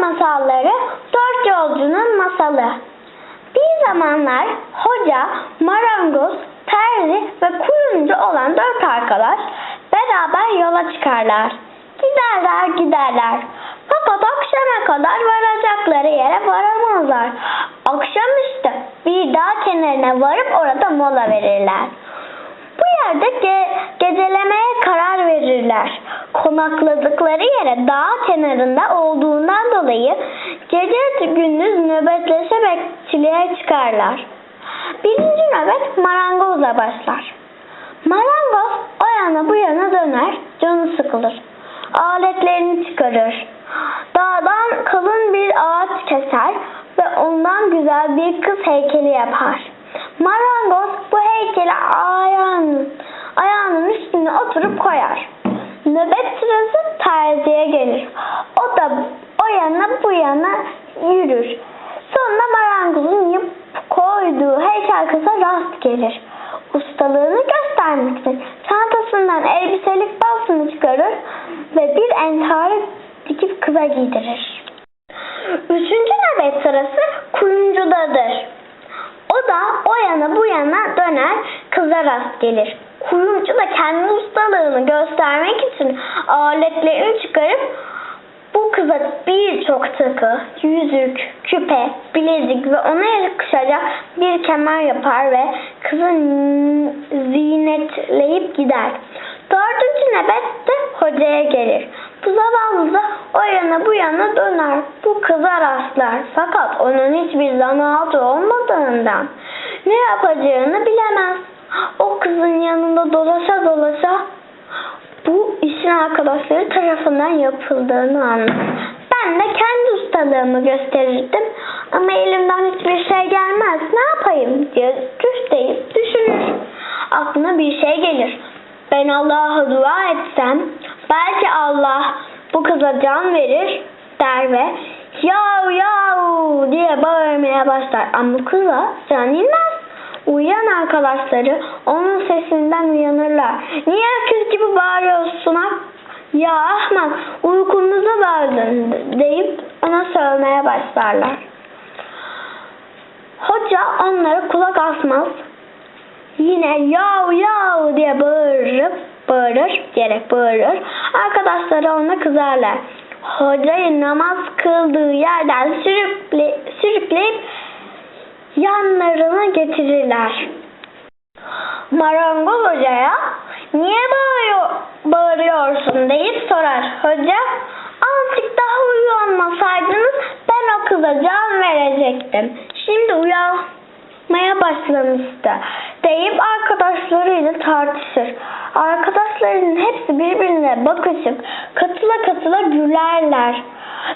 Masalları Dört Yolcunun Masalı Bir zamanlar hoca, marangoz, terzi ve kuyumcu olan dört arkadaş beraber yola çıkarlar. Giderler giderler. Fakat akşama kadar varacakları yere varamazlar. Akşamüstü bir dağ kenarına varıp orada mola verirler. Bu yerde ge- gecelemeye karar verirler. Konakladıkları yere dağ kenarında olduğundan dolayı gece gündüz nöbetleşe bekçiliğe çıkarlar. Birinci nöbet marangozla başlar. Marangoz o yana bu yana döner, canı sıkılır. Aletlerini çıkarır. Dağdan kalın bir ağaç keser ve ondan güzel bir kız heykeli yapar. Marangoz bu heykeli ayağının, ayağının üstüne oturup koyar. Nöbet sırası terziye gelir. O da o yana bu yana yürür. Sonra marangozun yap koyduğu heykel kıza rast gelir. Ustalığını göstermek için çantasından elbiselik balsını çıkarır ve bir entari dikip kıza giydirir. Üçüncü nöbet sırası kuyumcudadır. O da o yana yana döner kıza rast gelir. Kuyumcu da kendi ustalığını göstermek için aletlerini çıkarıp bu kıza birçok takı, yüzük, küpe, bilezik ve ona yakışacak bir kemer yapar ve kızı zinetleyip gider. Dördüncü nöbet de hocaya gelir. Bu zavallı da o yana bu yana döner. Bu kıza rastlar. Fakat onun hiçbir zanaatı olmadığından ne yapacağını bilemez. O kızın yanında dolaşa dolaşa bu işin arkadaşları tarafından yapıldığını anlar. Ben de kendi ustalığımı gösterirdim ama elimden hiçbir şey gelmez. Ne yapayım diye düş düşünür. Aklına bir şey gelir. Ben Allah'a dua etsem belki Allah bu kıza can verir der ve yav yav diye bağırmaya başlar. Ama kıza can inmez. Uyuyan arkadaşları onun sesinden uyanırlar. Niye öküz gibi bağırıyorsun ha? Ya Ahmet uykumuza daldın deyip ona sövmeye başlarlar. Hoca onlara kulak asmaz. Yine yav yav diye bağırıp bağırır diyerek bağırır. Arkadaşları ona kızarlar. Hocayı namaz kıldığı yerden sürükle, sürükleyip yanlarına getirirler. Marangoz hocaya niye bağırıyor, bağırıyorsun deyip sorar. Hoca azıcık daha uyanmasaydınız ben o kıza can verecektim. Şimdi uyanmaya başlamıştı deyip arkadaşlarıyla tartışır. Arkadaşlarının hepsi birbirine bakışıp katıla katıla gülerler.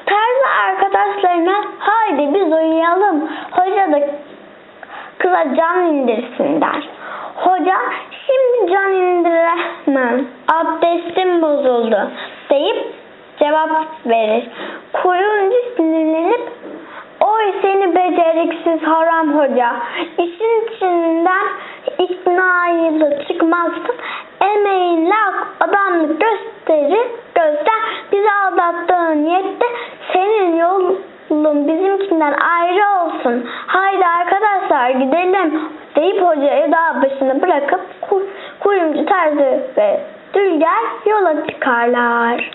Terzi arkadaşlarına haydi biz uyuyalım. Hoca da kıza can indirsin der. Hoca şimdi can indiremem. Abdestim bozuldu deyip cevap verir. Kuyumcu sinirlenip oy seni beceriksiz haram hoca. İşin içinden iknayla çıkmazsın. Emeğinle adamlık gösteri göster. Bizi aldattığın yette senin yolun bizimkinden ayrı olsun. Haydi arkadaşlar gidelim deyip hocayı dağ başına bırakıp ku- kuyumcu terzi ve dülger yola çıkarlar.